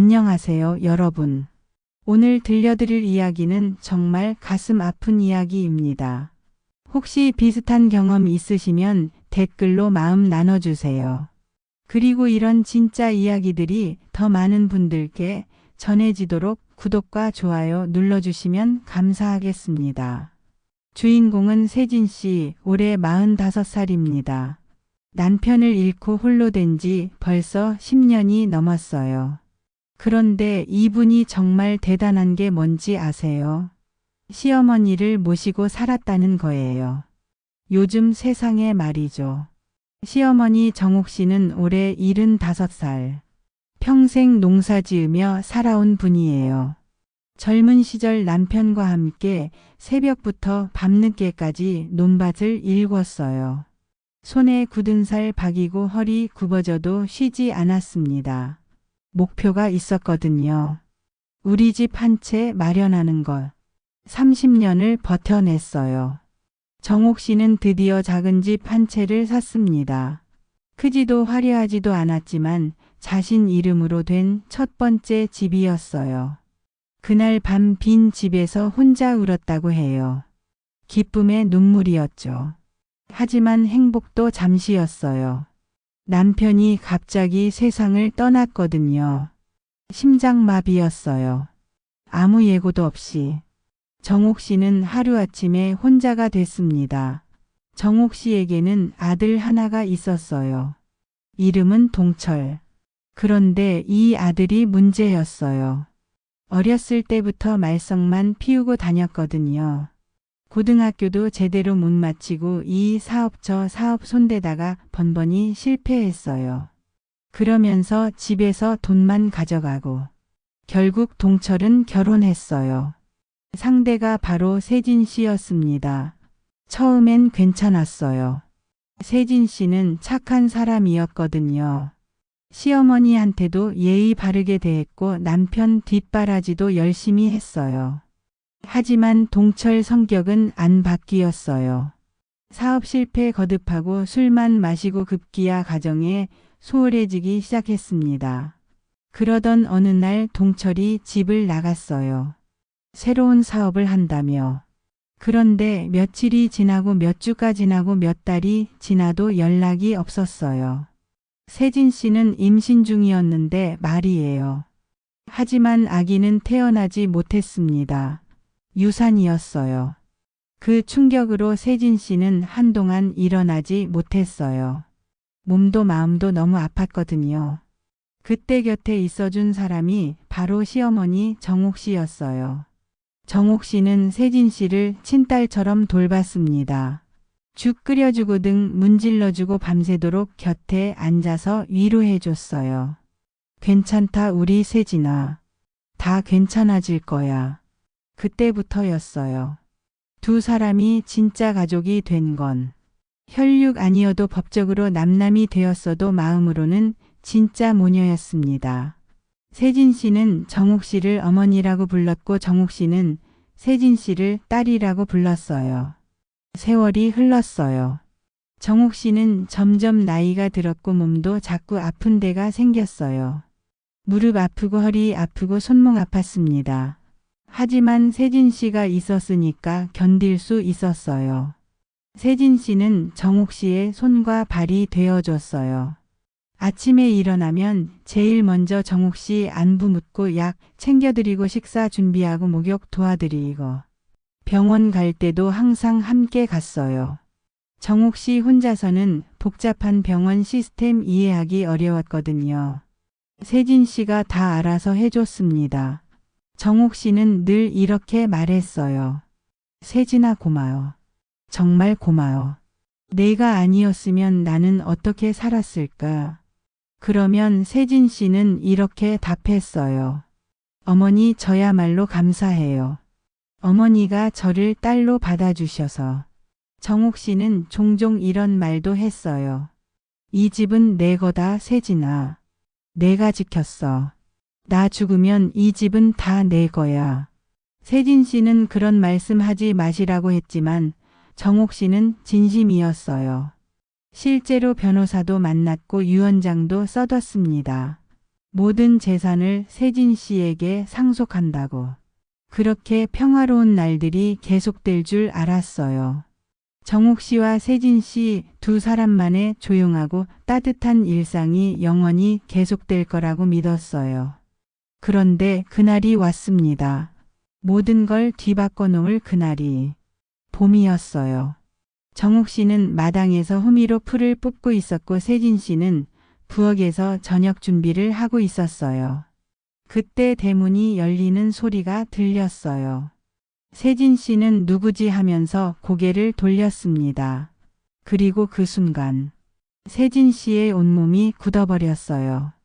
안녕하세요, 여러분. 오늘 들려드릴 이야기는 정말 가슴 아픈 이야기입니다. 혹시 비슷한 경험 있으시면 댓글로 마음 나눠주세요. 그리고 이런 진짜 이야기들이 더 많은 분들께 전해지도록 구독과 좋아요 눌러주시면 감사하겠습니다. 주인공은 세진 씨, 올해 45살입니다. 남편을 잃고 홀로 된 지 벌써 10년이 넘었어요. 그런데 이분이 정말 대단한 게 뭔지 아세요? 시어머니를 모시고 살았다는 거예요. 요즘 세상에 말이죠. 시어머니 정옥 씨는 올해 75살. 평생 농사 지으며 살아온 분이에요. 젊은 시절 남편과 함께 새벽부터 밤늦게까지 논밭을 일궜어요. 손에 굳은 살 박이고 허리 굽어져도 쉬지 않았습니다. 목표가 있었거든요. 우리 집 한 채 마련하는 것. 30년을 버텨냈어요. 정옥 씨는 드디어 작은 집 한 채를 샀습니다. 크지도 화려하지도 않았지만 자신 이름으로 된 첫 번째 집이었어요. 그날 밤 빈 집에서 혼자 울었다고 해요. 기쁨의 눈물이었죠. 하지만 행복도 잠시였어요. 남편이 갑자기 세상을 떠났거든요. 심장마비였어요. 아무 예고도 없이. 정옥 씨는 하루아침에 혼자가 됐습니다. 정옥 씨에게는 아들 하나가 있었어요. 이름은 동철. 그런데 이 아들이 문제였어요. 어렸을 때부터 말썽만 피우고 다녔거든요. 고등학교도 제대로 못 마치고 이 사업 저 사업 손대다가 번번이 실패했어요. 그러면서 집에서 돈만 가져가고 결국 동철은 결혼했어요. 상대가 바로 세진 씨였습니다. 처음엔 괜찮았어요. 세진 씨는 착한 사람이었거든요. 시어머니한테도 예의 바르게 대했고 남편 뒷바라지도 열심히 했어요. 하지만 동철 성격은 안 바뀌었어요. 사업 실패 거듭하고 술만 마시고 급기야 가정에 소홀해지기 시작했습니다. 그러던 어느 날 동철이 집을 나갔어요. 새로운 사업을 한다며. 그런데 며칠이 지나고 몇 주가 지나고 몇 달이 지나도 연락이 없었어요. 세진 씨는 임신 중이었는데 말이에요. 하지만 아기는 태어나지 못했습니다. 유산이었어요. 그 충격으로 세진 씨는 한동안 일어나지 못했어요. 몸도 마음도 너무 아팠거든요. 그때 곁에 있어준 사람이 바로 시어머니 정옥 씨였어요. 정옥 씨는 세진 씨를 친딸처럼 돌봤습니다. 죽 끓여주고 등 문질러주고 밤새도록 곁에 앉아서 위로해줬어요. 괜찮다 우리 세진아. 다 괜찮아질 거야. 그때부터였어요. 두 사람이 진짜 가족이 된 건 혈육 아니어도 법적으로 남남이 되었어도 마음으로는 진짜 모녀였습니다. 세진 씨는 정욱 씨를 어머니라고 불렀고 정욱 씨는 세진 씨를 딸이라고 불렀어요. 세월이 흘렀어요. 정욱 씨는 점점 나이가 들었고 몸도 자꾸 아픈 데가 생겼어요. 무릎 아프고 허리 아프고 손목 아팠습니다. 하지만 세진 씨가 있었으니까 견딜 수 있었어요. 세진 씨는 정옥 씨의 손과 발이 되어줬어요. 아침에 일어나면 제일 먼저 정옥 씨 안부 묻고 약 챙겨드리고 식사 준비하고 목욕 도와드리고 병원 갈 때도 항상 함께 갔어요. 정옥 씨 혼자서는 복잡한 병원 시스템 이해하기 어려웠거든요. 세진 씨가 다 알아서 해줬습니다. 정옥 씨는 늘 이렇게 말했어요. 세진아 고마워. 정말 고마워. 내가 아니었으면 나는 어떻게 살았을까? 그러면 세진 씨는 이렇게 답했어요. 어머니 저야말로 감사해요. 어머니가 저를 딸로 받아주셔서. 정옥 씨는 종종 이런 말도 했어요. 이 집은 내 거다 세진아. 내가 지켰어. 나 죽으면 이 집은 다 내 거야. 세진 씨는 그런 말씀 하지 마시라고 했지만 정옥 씨는 진심이었어요. 실제로 변호사도 만났고 유언장도 써뒀습니다. 모든 재산을 세진 씨에게 상속한다고. 그렇게 평화로운 날들이 계속될 줄 알았어요. 정옥 씨와 세진 씨 두 사람만의 조용하고 따뜻한 일상이 영원히 계속될 거라고 믿었어요. 그런데 그날이 왔습니다. 모든 걸 뒤바꿔 놓을 그날이 봄이었어요. 정옥 씨는 마당에서 후미로 풀을 뽑고 있었고 세진 씨는 부엌에서 저녁 준비를 하고 있었어요. 그때 대문이 열리는 소리가 들렸어요. 세진 씨는 누구지 하면서 고개를 돌렸습니다. 그리고 그 순간 세진 씨의 온몸이 굳어버렸어요.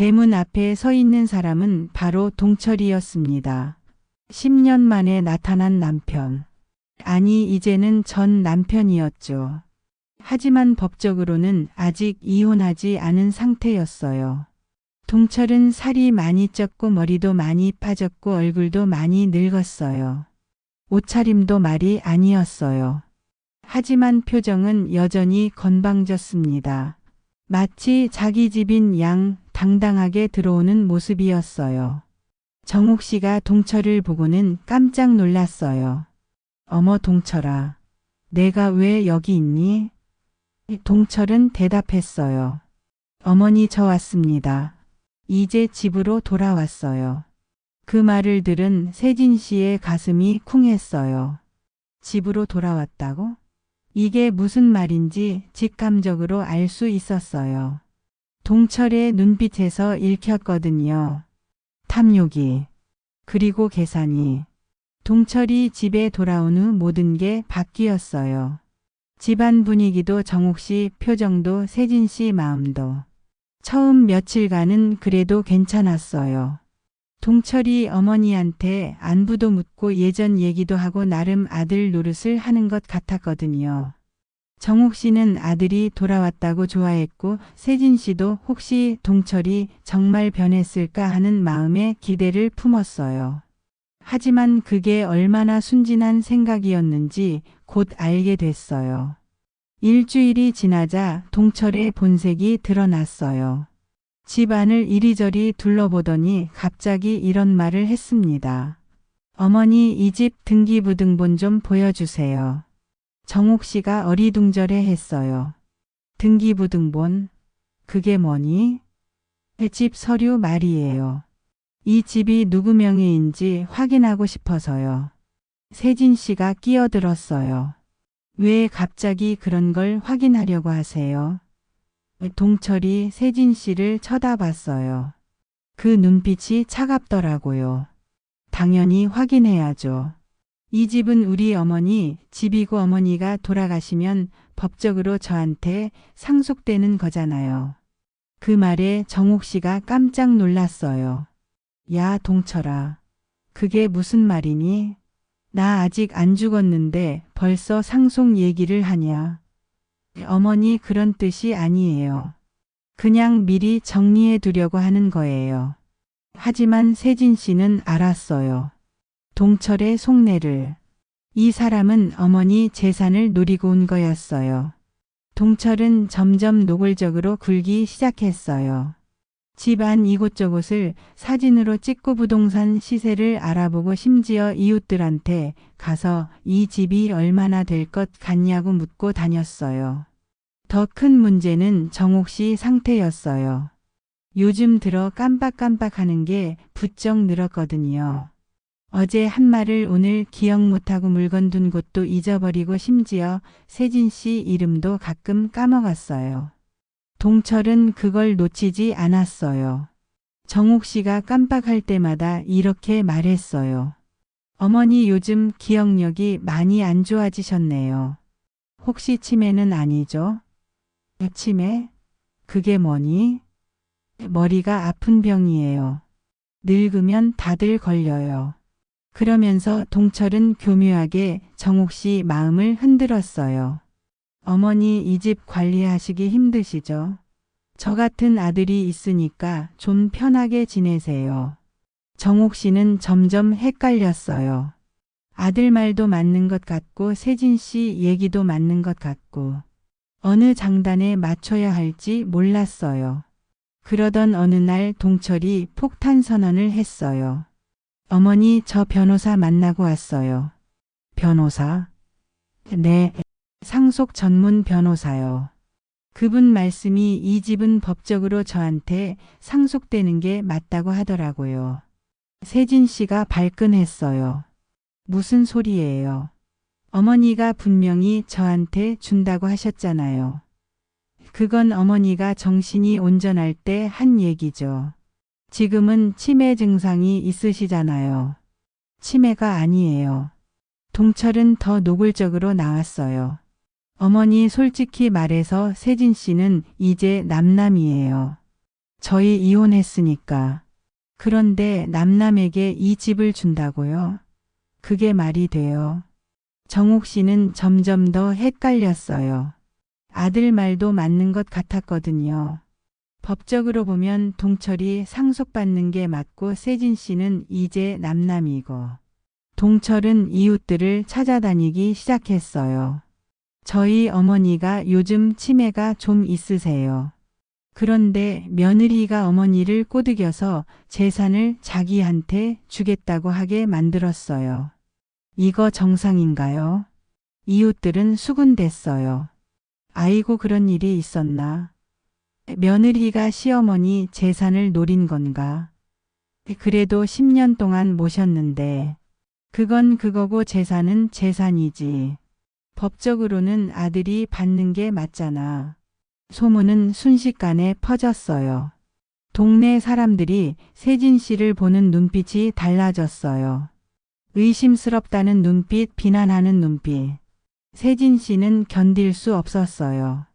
대문 앞에 서 있는 사람은 바로 동철이었습니다. 10년 만에 나타난 남편. 아니, 이제는 전 남편이었죠. 하지만 법적으로는 아직 이혼하지 않은 상태였어요. 동철은 살이 많이 쪘고 머리도 많이 빠졌고 얼굴도 많이 늙었어요. 옷차림도 말이 아니었어요. 하지만 표정은 여전히 건방졌습니다. 마치 자기 집인 양 당당하게 들어오는 모습이었어요. 정옥 씨가 동철을 보고는 깜짝 놀랐어요. 어머 동철아, 내가 왜 여기 있니? 동철은 대답했어요. 어머니 저 왔습니다. 이제 집으로 돌아왔어요. 그 말을 들은 세진 씨의 가슴이 쿵했어요. 집으로 돌아왔다고? 이게 무슨 말인지 직감적으로 알 수 있었어요. 동철의 눈빛에서 읽혔거든요. 탐욕이, 그리고 계산이. 동철이 집에 돌아온 후 모든 게 바뀌었어요. 집안 분위기도 정옥 씨 표정도 세진 씨 마음도. 처음 며칠간은 그래도 괜찮았어요. 동철이 어머니한테 안부도 묻고 예전 얘기도 하고 나름 아들 노릇을 하는 것 같았거든요. 정옥 씨는 아들이 돌아왔다고 좋아했고 세진 씨도 혹시 동철이 정말 변했을까 하는 마음에 기대를 품었어요. 하지만 그게 얼마나 순진한 생각이었는지 곧 알게 됐어요. 일주일이 지나자 동철의 본색이 드러났어요. 집안을 이리저리 둘러보더니 갑자기 이런 말을 했습니다. 어머니 이 집 등기부등본 좀 보여주세요. 정옥 씨가 어리둥절해 했어요. 등기부등본? 그게 뭐니? 집 서류 말이에요. 이 집이 누구 명의인지 확인하고 싶어서요. 세진 씨가 끼어들었어요. 왜 갑자기 그런 걸 확인하려고 하세요? 동철이 세진 씨를 쳐다봤어요. 그 눈빛이 차갑더라고요. 당연히 확인해야죠. 이 집은 우리 어머니 집이고 어머니가 돌아가시면 법적으로 저한테 상속되는 거잖아요. 그 말에 정옥 씨가 깜짝 놀랐어요. 야, 동철아. 그게 무슨 말이니? 나 아직 안 죽었는데 벌써 상속 얘기를 하냐? 어머니 그런 뜻이 아니에요. 그냥 미리 정리해 두려고 하는 거예요. 하지만 세진 씨는 알았어요. 동철의 속내를. 이 사람은 어머니 재산을 노리고 온 거였어요. 동철은 점점 노골적으로 굴기 시작했어요. 집안 이곳저곳을 사진으로 찍고 부동산 시세를 알아보고 심지어 이웃들한테 가서 이 집이 얼마나 될 것 같냐고 묻고 다녔어요. 더 큰 문제는 정옥 씨 상태였어요. 요즘 들어 깜빡깜빡 하는 게 부쩍 늘었거든요. 어제 한 말을 오늘 기억 못하고 물건 둔 곳도 잊어버리고 심지어 세진 씨 이름도 가끔 까먹었어요. 동철은 그걸 놓치지 않았어요. 정옥 씨가 깜빡할 때마다 이렇게 말했어요. 어머니 요즘 기억력이 많이 안 좋아지셨네요. 혹시 치매는 아니죠? 치매? 그게 뭐니? 머리가 아픈 병이에요. 늙으면 다들 걸려요. 그러면서 동철은 교묘하게 정옥 씨 마음을 흔들었어요. 어머니 이 집 관리하시기 힘드시죠? 저 같은 아들이 있으니까 좀 편하게 지내세요. 정옥 씨는 점점 헷갈렸어요. 아들 말도 맞는 것 같고 세진 씨 얘기도 맞는 것 같고 어느 장단에 맞춰야 할지 몰랐어요. 그러던 어느 날 동철이 폭탄 선언을 했어요. 어머니 저 변호사 만나고 왔어요. 변호사? 네, 상속 전문 변호사요. 그분 말씀이 이 집은 법적으로 저한테 상속되는 게 맞다고 하더라고요. 세진 씨가 발끈했어요. 무슨 소리예요? 어머니가 분명히 저한테 준다고 하셨잖아요. 그건 어머니가 정신이 온전할 때 한 얘기죠. 지금은 치매 증상이 있으시잖아요. 치매가 아니에요. 동철은 더 노골적으로 나왔어요. 어머니 솔직히 말해서 세진 씨는 이제 남남이에요. 저희 이혼했으니까. 그런데 남남에게 이 집을 준다고요? 그게 말이 돼요. 정옥 씨는 점점 더 헷갈렸어요. 아들 말도 맞는 것 같았거든요. 법적으로 보면 동철이 상속받는 게 맞고 세진 씨는 이제 남남이고 동철은 이웃들을 찾아다니기 시작했어요. 저희 어머니가 요즘 치매가 좀 있으세요. 그런데 며느리가 어머니를 꼬드겨서 재산을 자기한테 주겠다고 하게 만들었어요. 이거 정상인가요? 이웃들은 수군댔어요. 아이고 그런 일이 있었나. 며느리가 시어머니 재산을 노린 건가. 그래도 10년 동안 모셨는데 그건 그거고 재산은 재산이지. 법적으로는 아들이 받는 게 맞잖아. 소문은 순식간에 퍼졌어요. 동네 사람들이 세진 씨를 보는 눈빛이 달라졌어요. 의심스럽다는 눈빛, 비난하는 눈빛. 세진 씨는 견딜 수 없었어요.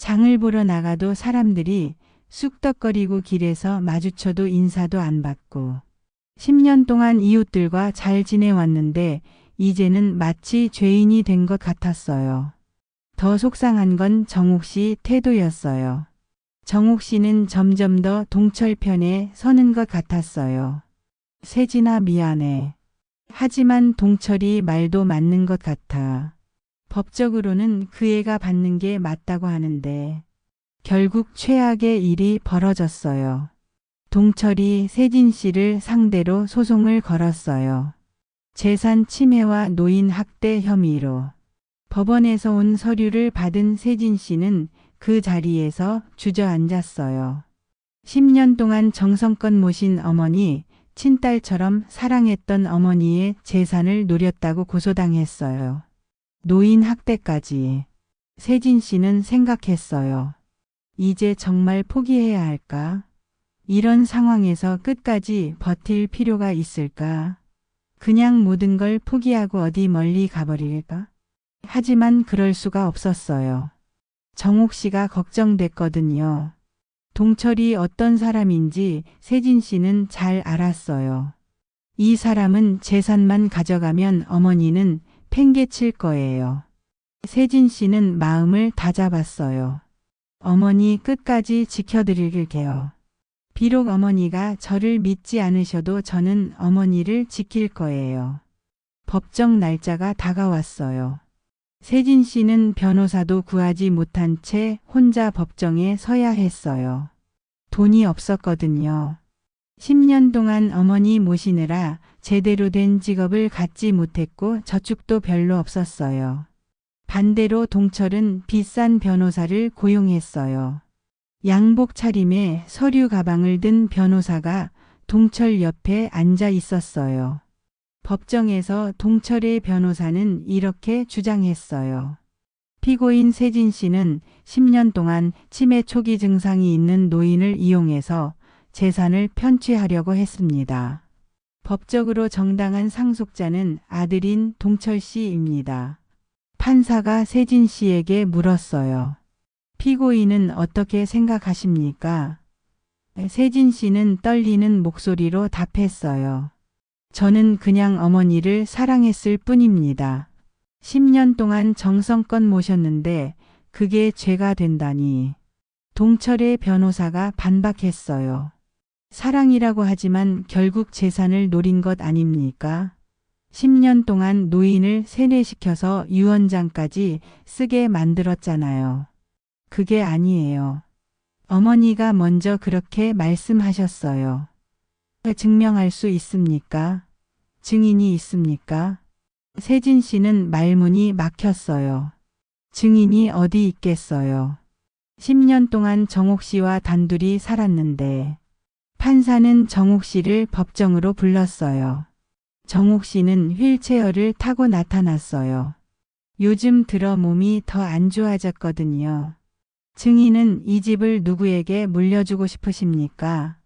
장을 보러 나가도 사람들이 쑥덕거리고 길에서 마주쳐도 인사도 안 받고 10년 동안 이웃들과 잘 지내왔는데 이제는 마치 죄인이 된 것 같았어요. 더 속상한 건 정옥 씨 태도였어요. 정옥 씨는 점점 더 동철 편에 서는 것 같았어요. 세진아 미안해. 하지만 동철이 말도 맞는 것 같아. 법적으로는 그 애가 받는 게 맞다고 하는데 결국 최악의 일이 벌어졌어요. 동철이 세진 씨를 상대로 소송을 걸었어요. 재산 침해와 노인 학대 혐의로 법원에서 온 서류를 받은 세진 씨는 그 자리에서 주저앉았어요. 10년 동안 정성껏 모신 어머니, 친딸처럼 사랑했던 어머니의 재산을 노렸다고 고소당했어요. 노인 학대까지. 세진 씨는 생각했어요. 이제 정말 포기해야 할까? 이런 상황에서 끝까지 버틸 필요가 있을까? 그냥 모든 걸 포기하고 어디 멀리 가버릴까? 하지만 그럴 수가 없었어요. 정옥 씨가 걱정됐거든요. 동철이 어떤 사람인지 세진 씨는 잘 알았어요. 이 사람은 재산만 가져가면 어머니는 팽개칠 거예요. 세진 씨는 마음을 다잡았어요. 어머니 끝까지 지켜드릴게요. 비록 어머니가 저를 믿지 않으셔도 저는 어머니를 지킬 거예요. 법정 날짜가 다가왔어요. 세진 씨는 변호사도 구하지 못한 채 혼자 법정에 서야 했어요. 돈이 없었거든요. 10년 동안 어머니 모시느라 제대로 된 직업을 갖지 못했고 저축도 별로 없었어요. 반대로 동철은 비싼 변호사를 고용했어요. 양복 차림에 서류 가방을 든 변호사가 동철 옆에 앉아 있었어요. 법정에서 동철의 변호사는 이렇게 주장했어요. 피고인 세진 씨는 10년 동안 치매 초기 증상이 있는 노인을 이용해서 재산을 편취하려고 했습니다. 법적으로 정당한 상속자는 아들인 동철 씨입니다. 판사가 세진 씨에게 물었어요. 피고인은 어떻게 생각하십니까? 세진 씨는 떨리는 목소리로 답했어요. 저는 그냥 어머니를 사랑했을 뿐입니다. 10년 동안 정성껏 모셨는데 그게 죄가 된다니. 동철의 변호사가 반박했어요. 사랑이라고 하지만 결국 재산을 노린 것 아닙니까? 10년 동안 노인을 세뇌시켜서 유언장까지 쓰게 만들었잖아요. 그게 아니에요. 어머니가 먼저 그렇게 말씀하셨어요. 증명할 수 있습니까? 증인이 있습니까? 세진 씨는 말문이 막혔어요. 증인이 어디 있겠어요. 10년 동안 정옥 씨와 단둘이 살았는데 판사는 정옥 씨를 법정으로 불렀어요. 정옥 씨는 휠체어를 타고 나타났어요. 요즘 들어 몸이 더 안 좋아졌거든요. 증인은 이 집을 누구에게 물려주고 싶으십니까?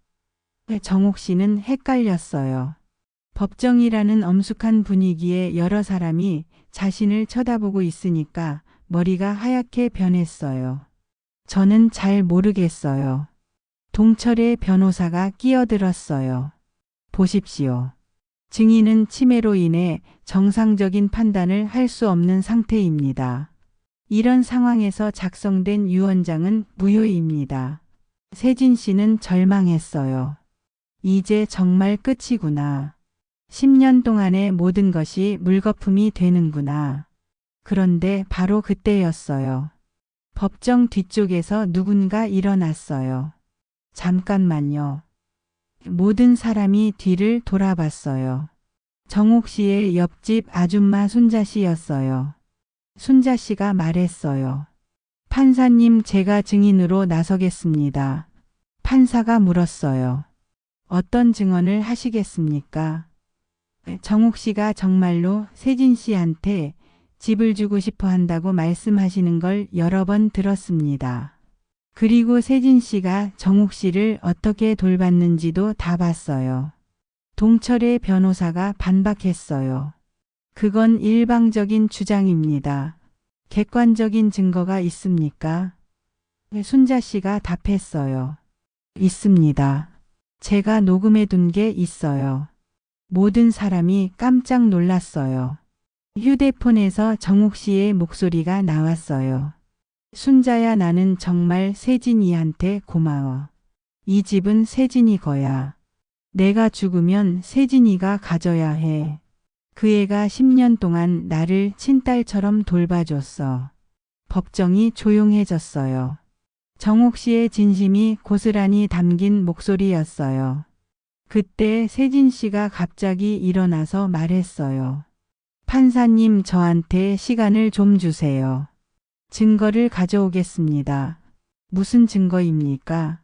정옥 씨는 헷갈렸어요. 법정이라는 엄숙한 분위기에 여러 사람이 자신을 쳐다보고 있으니까 머리가 하얗게 변했어요. 저는 잘 모르겠어요. 동철의 변호사가 끼어들었어요. 보십시오. 증인은 치매로 인해 정상적인 판단을 할 수 없는 상태입니다. 이런 상황에서 작성된 유언장은 무효입니다. 세진 씨는 절망했어요. 이제 정말 끝이구나. 10년 동안의 모든 것이 물거품이 되는구나. 그런데 바로 그때였어요. 법정 뒤쪽에서 누군가 일어났어요. 잠깐만요. 모든 사람이 뒤를 돌아봤어요. 정옥 씨의 옆집 아줌마 순자 씨였어요. 순자 씨가 말했어요. 판사님 제가 증인으로 나서겠습니다. 판사가 물었어요. 어떤 증언을 하시겠습니까? 정옥 씨가 정말로 세진 씨한테 집을 주고 싶어 한다고 말씀하시는 걸 여러 번 들었습니다. 그리고 세진 씨가 정옥 씨를 어떻게 돌봤는지도 다 봤어요. 동철의 변호사가 반박했어요. 그건 일방적인 주장입니다. 객관적인 증거가 있습니까? 순자 씨가 답했어요. 있습니다. 제가 녹음해 둔 게 있어요. 모든 사람이 깜짝 놀랐어요. 휴대폰에서 정욱 씨의 목소리가 나왔어요. 순자야 나는 정말 세진이한테 고마워. 이 집은 세진이 거야. 내가 죽으면 세진이가 가져야 해. 그 애가 10년 동안 나를 친딸처럼 돌봐줬어. 법정이 조용해졌어요. 정옥 씨의 진심이 고스란히 담긴 목소리였어요. 그때 세진 씨가 갑자기 일어나서 말했어요. 판사님 저한테 시간을 좀 주세요. 증거를 가져오겠습니다. 무슨 증거입니까?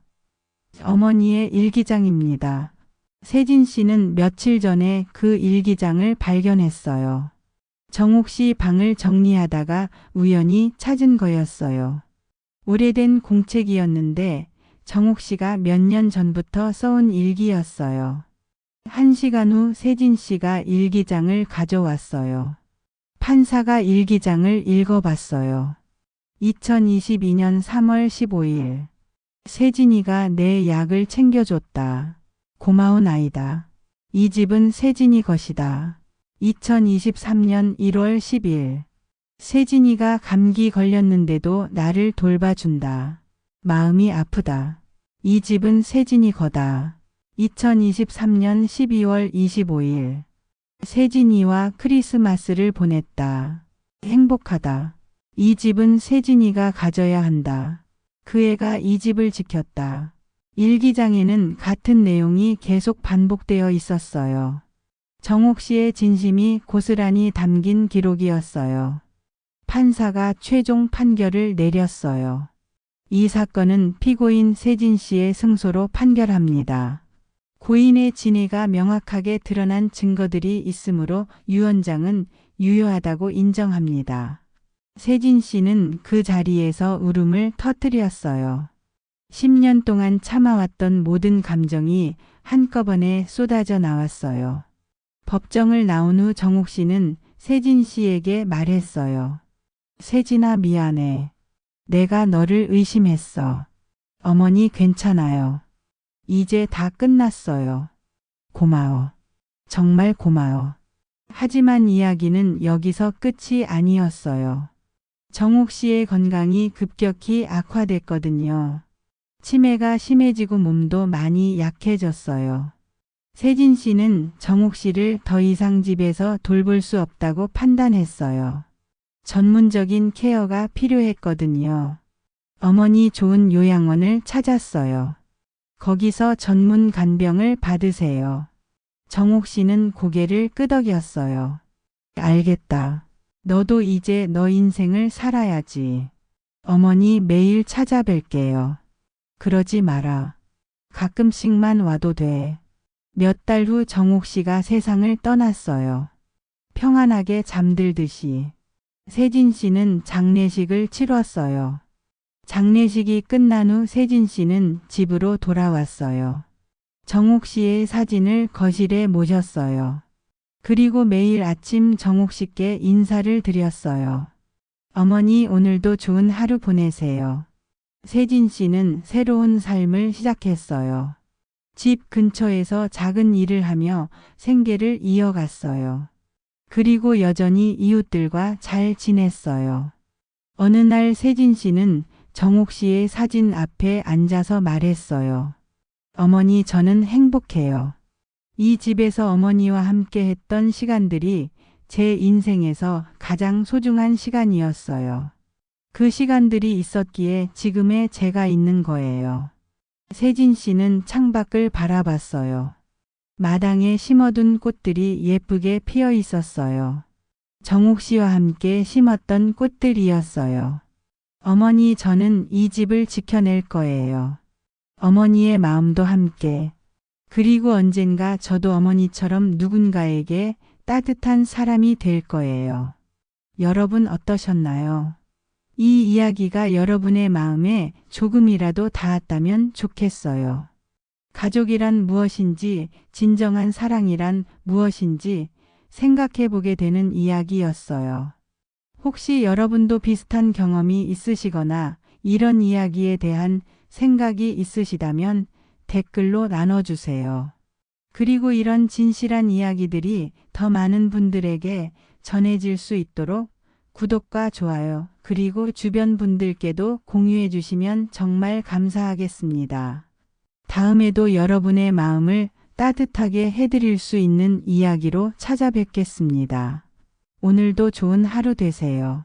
어머니의 일기장입니다. 세진 씨는 며칠 전에 그 일기장을 발견했어요. 정옥 씨 방을 정리하다가 우연히 찾은 거였어요. 오래된 공책이었는데 정옥 씨가 몇 년 전부터 써온 일기였어요. 한 시간 후 세진 씨가 일기장을 가져왔어요. 판사가 일기장을 읽어봤어요. 2022년 3월 15일. 세진이가 내 약을 챙겨줬다. 고마운 아이다. 이 집은 세진이 것이다. 2023년 1월 10일. 세진이가 감기 걸렸는데도 나를 돌봐준다. 마음이 아프다. 이 집은 세진이 거다. 2023년 12월 25일. 세진이와 크리스마스를 보냈다. 행복하다. 이 집은 세진이가 가져야 한다. 그 애가 이 집을 지켰다. 일기장에는 같은 내용이 계속 반복되어 있었어요. 정옥 씨의 진심이 고스란히 담긴 기록이었어요. 판사가 최종 판결을 내렸어요. 이 사건은 피고인 세진 씨의 승소로 판결합니다. 고인의 진위가 명확하게 드러난 증거들이 있으므로 유언장은 유효하다고 인정합니다. 세진 씨는 그 자리에서 울음을 터뜨렸어요. 10년 동안 참아왔던 모든 감정이 한꺼번에 쏟아져 나왔어요. 법정을 나온 후 정옥 씨는 세진 씨에게 말했어요. 세진아 미안해. 내가 너를 의심했어. 어머니 괜찮아요. 이제 다 끝났어요. 고마워. 정말 고마워. 하지만 이야기는 여기서 끝이 아니었어요. 정옥 씨의 건강이 급격히 악화됐거든요. 치매가 심해지고 몸도 많이 약해졌어요. 세진 씨는 정옥 씨를 더 이상 집에서 돌볼 수 없다고 판단했어요. 전문적인 케어가 필요했거든요. 어머니 좋은 요양원을 찾았어요. 거기서 전문 간병을 받으세요. 정옥 씨는 고개를 끄덕였어요. 알겠다. 너도 이제 너 인생을 살아야지. 어머니 매일 찾아뵐게요. 그러지 마라. 가끔씩만 와도 돼. 몇 달 후 정옥 씨가 세상을 떠났어요. 평안하게 잠들듯이. 세진 씨는 장례식을 치렀어요. 장례식이 끝난 후 세진 씨는 집으로 돌아왔어요. 정옥 씨의 사진을 거실에 모셨어요. 그리고 매일 아침 정옥 씨께 인사를 드렸어요. 어머니 오늘도 좋은 하루 보내세요. 세진 씨는 새로운 삶을 시작했어요. 집 근처에서 작은 일을 하며 생계를 이어갔어요. 그리고 여전히 이웃들과 잘 지냈어요. 어느 날 세진 씨는 정옥 씨의 사진 앞에 앉아서 말했어요. 어머니 저는 행복해요. 이 집에서 어머니와 함께 했던 시간들이 제 인생에서 가장 소중한 시간이었어요. 그 시간들이 있었기에 지금의 제가 있는 거예요. 세진 씨는 창밖을 바라봤어요. 마당에 심어둔 꽃들이 예쁘게 피어 있었어요. 정옥 씨와 함께 심었던 꽃들이었어요. 어머니 저는 이 집을 지켜낼 거예요. 어머니의 마음도 함께. 그리고 언젠가 저도 어머니처럼 누군가에게 따뜻한 사람이 될 거예요. 여러분 어떠셨나요? 이 이야기가 여러분의 마음에 조금이라도 닿았다면 좋겠어요. 가족이란 무엇인지, 진정한 사랑이란 무엇인지 생각해 보게 되는 이야기였어요. 혹시 여러분도 비슷한 경험이 있으시거나 이런 이야기에 대한 생각이 있으시다면 댓글로 나눠주세요. 그리고 이런 진실한 이야기들이 더 많은 분들에게 전해질 수 있도록 구독과 좋아요, 그리고 주변 분들께도 공유해 주시면 정말 감사하겠습니다. 다음에도 여러분의 마음을 따뜻하게 해드릴 수 있는 이야기로 찾아뵙겠습니다. 오늘도 좋은 하루 되세요.